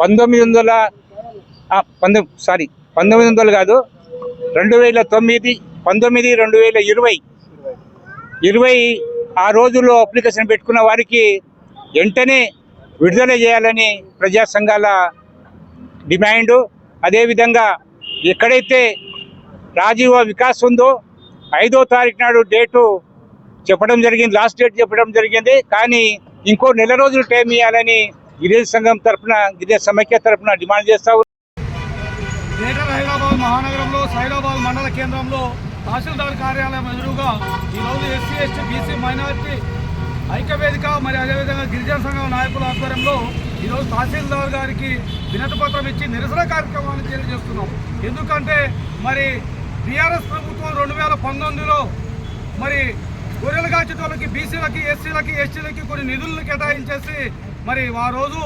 పంతొమ్మిది వందల పంతొమ్మిది సారీ పంతొమ్మిది వందలు కాదు రెండు వేల తొమ్మిది పంతొమ్మిది రెండు వేల ఇరవై. ఇరవై ఆ రోజుల్లో అప్లికేషన్ పెట్టుకున్న వారికి వెంటనే విడుదల చేయాలని ప్రజా సంఘాల డిమాండు. అదేవిధంగా ఎక్కడైతే రాజీవ వికాస్ ఉందో ఐదో తారీఖు నాడు డేటు చెప్పడం జరిగింది లాస్ట్ డేట్ చెప్పడం జరిగింది. కానీ ఇంకో నెల రోజులు టైం ఇవ్వాలని గిరిజన సంఘం తరఫున గిరిజన సమైక్య తరఫున డిమాండ్ చేస్తా గ్రేటర్ హైదరాబాద్ మహానగరంలో సైదాబాద్ మండల కేంద్రంలో తహసీల్దార్ కార్యాలయం ఎదురుగా ఈరోజు ఎస్సీ ఎస్టీ బీసీ మైనారిటీ ఐక్యవేదిక మరి అదేవిధంగా గిరిజన సంఘం నాయకుల ఆధ్వర్యంలో ఈరోజు తహసీల్దార్ గారికి వినతిపత్రం ఇచ్చి నిరసన కార్యక్రమాన్ని తెలియజేస్తున్నాం. ఎందుకంటే మరి బీఆర్ఎస్ ప్రభుత్వం రెండు వేల పంతొమ్మిదిలో మరి గొర్రెలు కాచేటోళ్ళకి బీసీలకి ఎస్సీలకి ఎస్టీలకి కొన్ని నిధులను కేటాయించేసి మరి ఆ రోజు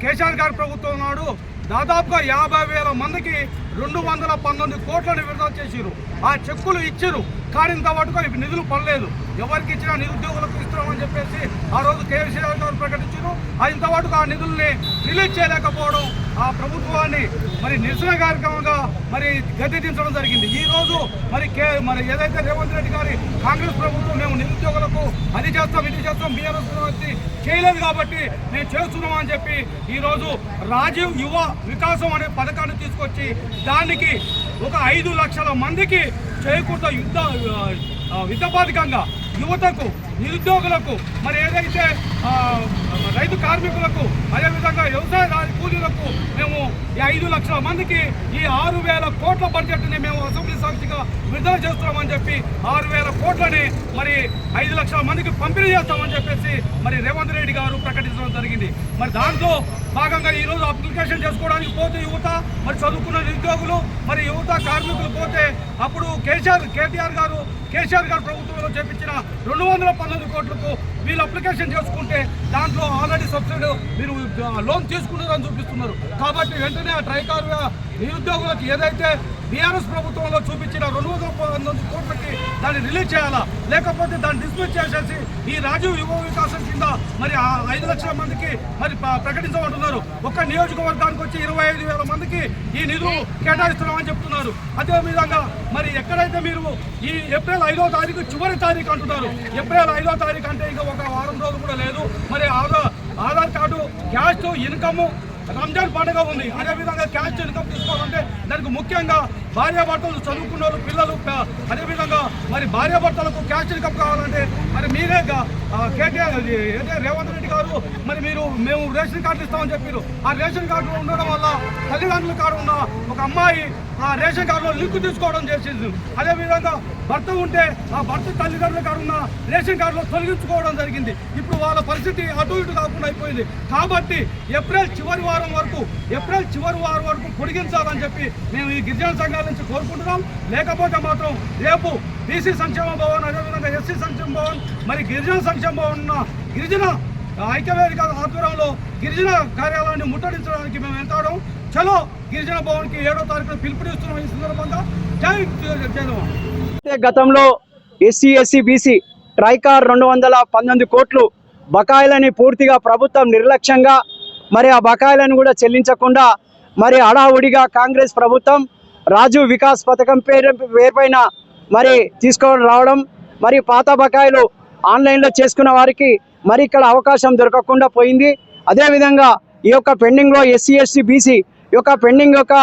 కేసీఆర్ గారి ప్రభుత్వం నాడు దాదాపుగా యాభై వేల మందికి రెండు వందల పంతొమ్మిది కోట్లను విడుదల చేసిరు ఆ చెక్కులు ఇచ్చిరు కానీ ఇంతవరకు ఇవి నిధులు పడలేదు. ఎవరికి ఇచ్చినా నిరుద్యోగులకు ఇస్తున్నామని చెప్పేసి ఆ రోజు కేసీఆర్ గారు ప్రకటించారు ఆ ఇంతవరకు ఆ నిధుల్ని రిలీజ్ చేయలేకపోవడం ఆ ప్రభుత్వాన్ని మరి నిరసన కార్యక్రమంగా మరి గద్దెదించడం జరిగింది. ఈ రోజు మరి కే మరి ఏదైతే రేవంత్ రెడ్డి గారి కాంగ్రెస్ ప్రభుత్వం మేము నిరుద్యోగులకు అది చేస్తాం ఇది చేస్తాం బీఆర్ఎస్ చేయలేదు కాబట్టి మేము చేస్తున్నాం అని చెప్పి ఈరోజు రాజీవ్ యువ వికాసం అనే పథకాన్ని తీసుకొచ్చి దానికి ఒక ఐదు లక్షల మందికి చేకూర్త యుద్ధ యుద్ధపాధికంగా యువతకు నిరుద్యోగులకు మరి ఏదైతే రైతు కార్మికులకు అదేవిధంగా వ్యవసాయ కూలీలకు మేము ఈ ఐదు లక్షల మందికి ఈ ఆరు వేల కోట్ల బడ్జెట్ని మేము అసెంబ్లీ సాక్షిగా విడుదల చేస్తున్నామని చెప్పి ఆరు వేల కోట్లని మరి ఐదు లక్షల మందికి పంపిణీ చేస్తామని చెప్పేసి మరి రేవంత్ రెడ్డి గారు ప్రకటించడం జరిగింది. మరి దాంట్లో భాగంగా ఈ రోజు అప్లికేషన్ చేసుకోవడానికి పోతే యువత మరి చదువుకున్న నిరుద్యోగులు మరి యువత కార్మికులు పోతే అప్పుడు కేసీఆర్ కేటీఆర్ గారు కేసీఆర్ గారు ప్రభుత్వంలో చేపించిన రెండు వందల వందల కోట్లకు వీళ్ళు అప్లికేషన్ చేసుకుంటే దాంట్లో ఆల్రెడీ సబ్సిడీ మీరు లోన్ తీసుకున్నారని చూపిస్తున్నారు. కాబట్టి వెంటనే ఆ ట్రైకార్ నిరుద్యోగులకు ఏదైతే బీఆర్ఎస్ ప్రభుత్వంలో చూపించిన రెండు వందల పంతొమ్మిది కోట్లకి దాన్ని రిలీజ్ చేయాలా? లేకపోతే దాన్ని డిస్మిస్ చేసేసి ఈ రాజీవ్ యువ వికాసం కింద మరి ఆ ఐదు లక్షల మందికి మరి ప్రకటించమంటున్నారు. ఒక్క నియోజకవర్గానికి వచ్చి ఇరవై ఐదు వేల మందికి ఈ నిధులు కేటాయిస్తున్నామని చెప్తున్నారు. అదేవిధంగా మరి ఎక్కడైతే మీరు ఈ ఏప్రిల్ ఐదో తారీఖు చివరి తారీఖు అంటున్నారు ఏప్రిల్ ఐదో తారీఖు అంటే ఇక ఒక వారం రోజులు కూడా లేదు. మరి Aadhaar Aadhaar card cash income Ramzan పండుగ ఉంది. అదేవిధంగా క్యాష్ ఇన్కమ్ తీసుకోవాలంటే దానికి ముఖ్యంగా భార్యాభర్తలు చదువుకున్న వాళ్ళు పిల్లలు అదేవిధంగా మరి భార్యాభర్తలకు క్యాష్ ఇన్కమ్ కావాలంటే మరి మీరే కేటీఆర్ ఇది రేవంత్ రెడ్డి గారు మరి మీరు మేము రేషన్ కార్డులు ఇస్తామని చెప్పారు ఆ రేషన్ కార్డు ఉండడం వల్ల తల్లిదండ్రుల కార్డు ఉన్న ఒక అమ్మాయి ఆ రేషన్ కార్డులో లింక్ తీసుకోవడం చేసింది. అదేవిధంగా భర్త ఉంటే ఆ భర్త తల్లిదండ్రుల కార్డు ఉన్న రేషన్ కార్డులో తొలగించుకోవడం జరిగింది. ఇప్పుడు వాళ్ళ పరిస్థితి అటు ఇటు కాకుండా అయిపోయింది. కాబట్టి ఏప్రిల్ చివరి వారం వరకు ఏప్రిల్ చివరి వారం వరకు పొడిగించాలని చెప్పి మేము ఈ గిరిజన సంఘాల నుంచి కోరుకుంటున్నాం. లేకపోతే మాత్రం రేపు బీసీ సంక్షేమ భవన్ అదేవిధంగా ఎస్సీ సంక్షేమ భవన్ మరి గిరిజన సంక్షేమ భవన్ గిరిజన ఐక్యవేదిక ఆధ్వర్యంలో గిరిజన కార్యాలయాన్ని ముట్టడించడానికి మేము వెళ్తాడం చలో గిరిజన భవన్కి ఏడో తారీఖున పిలుపునిస్తున్నాం ఈ సందర్భంగా. జై జయరాం గతంలో ఎస్సీ ఎస్సీ బీసీ ట్రైకార్ రెండు వందల పంతొమ్మిది కోట్లు బకాయిలని పూర్తిగా ప్రభుత్వం నిర్లక్ష్యంగా మరి ఆ బకాయిలను కూడా చెల్లించకుండా మరి హడావుడిగా కాంగ్రెస్ ప్రభుత్వం రాజు వికాస్ పథకం పేరు పేరుపైన మరి తీసుకొని రావడం మరి పాత బకాయిలు ఆన్లైన్లో చేసుకున్న వారికి మరి ఇక్కడ అవకాశం దొరకకుండా పోయింది. అదేవిధంగా ఈ యొక్క పెండింగ్లో ఎస్సీ ఎస్సీ బీసీ యొక్క పెండింగ్ యొక్క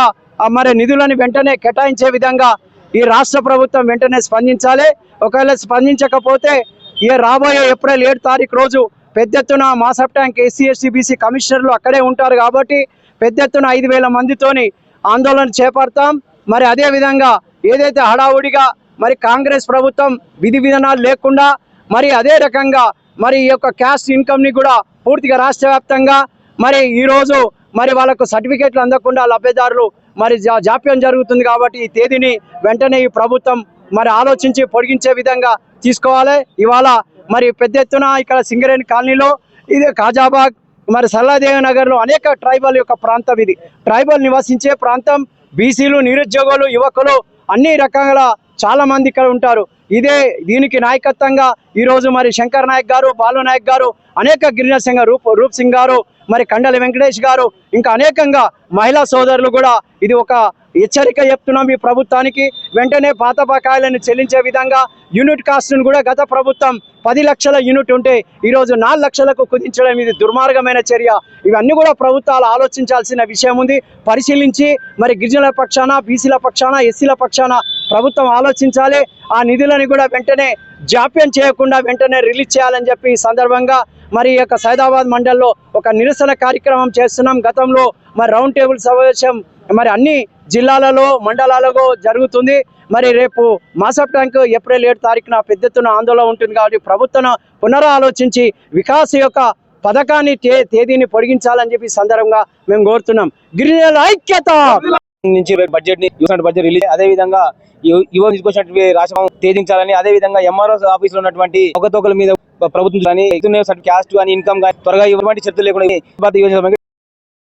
మరి నిధులను వెంటనే కేటాయించే విధంగా ఈ రాష్ట్ర ప్రభుత్వం వెంటనే స్పందించాలి. ఒకవేళ స్పందించకపోతే ఈ రాబోయే ఏప్రిల్ ఏడు తారీఖు రోజు పెద్ద ఎత్తున Masab Tank SC SC BC కమిషనర్లు అక్కడే ఉంటారు కాబట్టి పెద్ద ఎత్తున ఐదు వేల మందితోని ఆందోళన చేపడతాం. మరి అదే విధంగా ఏదైతే హడావుడిగా మరి కాంగ్రెస్ ప్రభుత్వం విధి విధానాలు లేకుండా మరి అదే రకంగా మరి ఈ యొక్క క్యాస్ట్ ఇన్కమ్ని కూడా పూర్తిగా రాష్ట్ర వ్యాప్తంగా మరి ఈరోజు మరి వాళ్ళకు సర్టిఫికేట్లు అందకుండా లబ్ధిదారులు మరి జా- జాప్యం జరుగుతుంది కాబట్టి ఈ తేదీని వెంటనే ఈ ప్రభుత్వం మరి ఆలోచించి పొడిగించే విధంగా తీసుకోవాలి. ఇవాళ మరి పెద్ద ఎత్తున ఇక్కడ సింగరేణి కాలనీలో ఇది ఖాజాబాగ్ మరి సల్లాదేవి నగర్లో అనేక ట్రైబల్ యొక్క ప్రాంతం ఇది. ట్రైబల్ నివసించే ప్రాంతం బీసీలు నిరుద్యోగులు యువకులు అన్ని రకాల చాలా మంది ఇక్కడ ఉంటారు. ఇదే దీనికి నాయకత్వంగా ఈరోజు మరి శంకర్ నాయక్ గారు బాలు నాయక్ గారు అనేక గిరిజన సింగ్ రూప్ రూప్ సింగ్ గారు మరి కండలి వెంకటేష్ గారు ఇంకా అనేకంగా మహిళా సోదరులు కూడా ఇది ఒక హెచ్చరిక చెప్తున్నాం ఈ ప్రభుత్వానికి. వెంటనే పాత బకాయిలను చెల్లించే విధంగా యూనిట్ కాస్ట్ను కూడా గత ప్రభుత్వం పది లక్షల యూనిట్ ఉంటే ఈరోజు నాలుగు లక్షలకు కుదించడం ఇది దుర్మార్గమైన చర్య. ఇవన్నీ కూడా ప్రభుత్వాలు ఆలోచించాల్సిన విషయం ఉంది. పరిశీలించి మరి గిరిజనుల పక్షాన బీసీల పక్షాన ఎస్సీల పక్షాన ప్రభుత్వం ఆలోచించాలి. ఆ నిధులను కూడా వెంటనే జాప్యం చేయకుండా వెంటనే రిలీజ్ చేయాలని చెప్పి ఈ సందర్భంగా మరి ఈ యొక్క సైదాబాద్ మండల్లో ఒక నిరసన కార్యక్రమం చేస్తున్నాం. గతంలో మరి రౌండ్ టేబుల్ సమావేశం మరి అన్ని జిల్లాలలో మండలాలలో జరుగుతుంది. మరి రేపు మాసప్ ట్యాంక్ ఏప్రిల్ ఏడు తారీఖున పెద్ద ఎత్తున ఆందోళన ఉంటుంది కాబట్టి ప్రభుత్వం పునరాలోచించి వికాస్ యొక్క పథకాన్ని తేదీని పొడిగించాలని చెప్పి సందర్భంగా మేము కోరుతున్నాం. గిరిజనుల ఐక్యత! నుంచి బడ్జెట్ని బడ్జెట్ రిలీజ్ అదే విధంగా యువ తీసుకొచ్చినటువంటి రాష్ట్రం తేదించాలని అదే విధంగా ఎంఆర్ఓ ఆఫీస్లో ఉన్నటువంటి అవకతవకల మీద ప్రభుత్వం కానీ క్యాస్ట్ కానీ ఇన్కమ్ కానీ త్వరగా ఇవ్వటువంటి చర్చలు లేకుండా